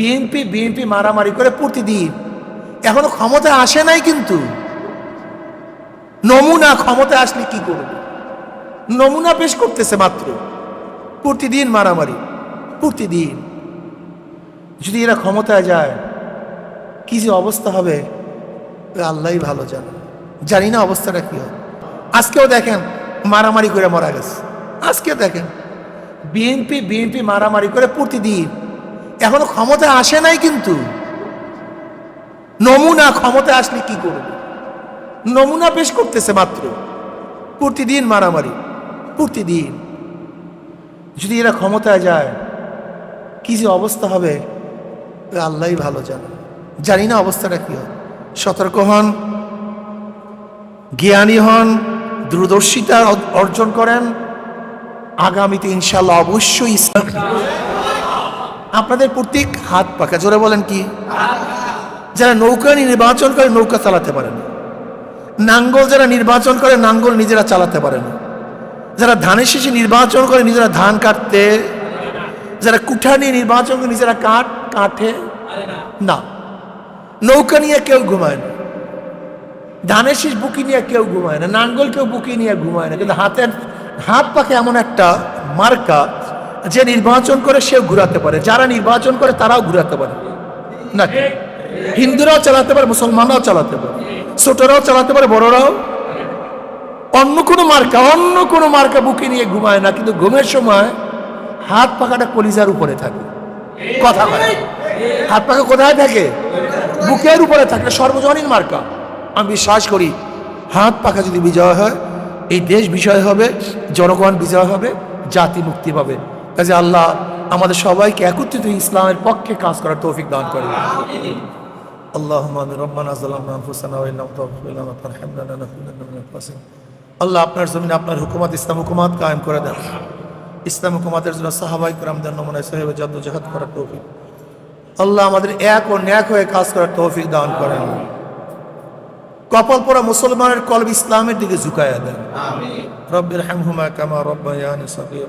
BNP BNP মারামারি করে প্রতিদিন। এখনও ক্ষমতা আসে নাই কিন্তু। নমুনা ক্ষমতা আসলে কি করবে? নমুনা পেশ করতেছে মাত্র। প্রতিদিন মারামারি, প্রতিদিন। যদি এরা ক্ষমতায় যায়, কি যে অবস্থা হবে? আল্লাহই ভালো জানে। জানি না অবস্থাটা কি হবে। আজকেও দেখেন মারামারি করে মারা গেছে। আজকে দেখেন। বিএনপি বিএনপি মারামারি করে প্রতিদিন। এখনও ক্ষমতা আসে নাই কিন্তু। নমুনা ক্ষমতা আসলে কি করবে? নমুনা পেশ করতেছে মাত্র। প্রতিদিন মারামারি, প্রতিদিন। যদি এরা ক্ষমতায় যায়, কি যে অবস্থা হবে? আল্লাহই ভালো জানে। জানি না অবস্থাটা কি হবে সতর্ক হন, জ্ঞানী হন, দূরদর্শিতা অর্জন করেন। আগামীতে ইনশাল্লাহ অবশ্যই ইসলাম আপনাদের প্রত্যেক হাত পাকা। জোরে বলেন কি? যারা নৌকা নির্বাচন করে, নৌকা চালাতে পারে না। নাঙ্গল যারা নির্বাচন করে, নাঙ্গল নিজেরা চালাতে পারে না। যারা ধানের শেষে নির্বাচন করে, নিজেরা ধান কাটতে যারা কুঠা নিয়ে নির্বাচন করে, নিজেরা কাঠ কাঠে না। নৌকা নিয়ে কেউ ঘুমায় না। ধানের শীষ বুকি নিয়ে কেউ ঘুমায় না। নাঙ্গল কেউ বুকি নিয়ে ঘুমায় না। কিন্তু হাতের হাত পাকে এমন একটা মার্কা যে নির্বাচন করে সেও ঘুরাতে পারে। যারা নির্বাচন করে তারাও ঘুরাতে পারে। না, হিন্দুরাও চালাতে পারে, মুসলমানরাও চালাতে পারে। ছোটরাও চালাতে পারে, বড়রাও। অন্য কোনো মার্কা, অন্য কোনো মার্কা বুকে নিয়ে ঘুমায় না, কিন্তু ঘুমের সময় হাত পাকাটা কলিজার উপরে থাকে। কথা হাত পাকা কোথায় থাকে? বুকের উপরে থাকে, সর্বজনীন মার্কা। আমি বিশ্বাস করি, হাত পাকা যদি বিজয় হয়, এই দেশ বিজয় হবে, জনগণ বিজয় হবে, জাতি মুক্তি পাবে। কাজে আল্লাহ আমাদের সবাইকে একত্রিত ইসলামের পক্ষে কাজ করার তৌফিক দান করে। আল্লাহ আল্লাহ আপনার জমিনে আপনার হুকুমাত ইসলাম হুকুমাত কায়েম করে দেন। ইসলাম হুকুমাতের জন্য সাহাবাই করামদের নমুনায় সাহেবের যত্ন জাহাদ করার তৌফিক। আল্লাহ আমাদের এক ও ন্যাক হয়ে কাজ করার তৌফিক দান করেন। কপাল পরা মুসলমানের কলব ইসলামের দিকে ঝুঁকাইয়া দেন। রব্বির হামহুমা কামা রব্বায়ানি সাকিয়া